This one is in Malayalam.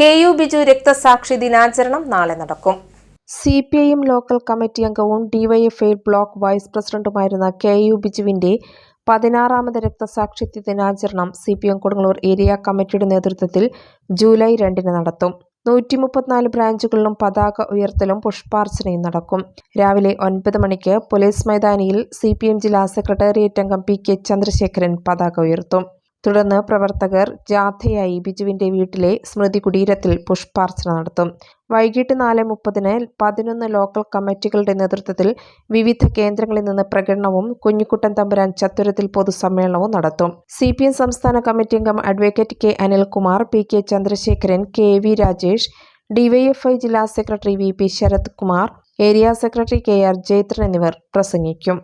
കെ യു ബിജു രക്തസാക്ഷി ദിനാചരണം നാളെ നടക്കും. C P I local committee അംഗവും ഡിവൈഎഫ്ഐ ബ്ലോക്ക് വൈസ് പ്രസിഡന്റുമായിരുന്ന കെ യു ബിജുവിന്റെ പതിനാറാമത് രക്തസാക്ഷിത്വ ദിനാചരണം C P M Kodungallur area കമ്മിറ്റിയുടെ നേതൃത്വത്തിൽ ജൂലൈ രണ്ടിന് നടത്തും. നൂറ്റി മുപ്പത്തിനാല് ബ്രാഞ്ചുകളിലും പതാക ഉയർത്തലും പുഷ്പാർച്ചനയും നടക്കും. രാവിലെ ഒൻപത് മണിക്ക് പോലീസ് മൈതാനിയിൽ സി പി എം ജില്ലാ സെക്രട്ടേറിയറ്റ് അംഗം പി കെ ചന്ദ്രശേഖരൻ പതാക ഉയർത്തും. തുടർന്ന് പ്രവർത്തകർ ജാഥയായി ബിജുവിന്റെ വീട്ടിലെ സ്മൃതി കുടീരത്തിൽ പുഷ്പാർച്ചന നടത്തും. വൈകിട്ട് നാല് മുപ്പതിന് പതിനൊന്ന് ലോക്കൽ കമ്മിറ്റികളുടെ നേതൃത്വത്തിൽ വിവിധ കേന്ദ്രങ്ങളിൽ നിന്ന് പ്രകടനവും കുഞ്ഞിക്കുട്ടൻ തമ്പുരാൻ ചത്തുരത്തിൽ പൊതുസമ്മേളനവും നടത്തും. സി പി എം സംസ്ഥാന കമ്മിറ്റി അംഗം advocate K Anilkumar P K Chandrasekharan K V Rajesh DYFI ജില്ലാ secretary V P Sarath Kumar area secretary K R Jayathran എന്നിവർ പ്രസംഗിക്കും.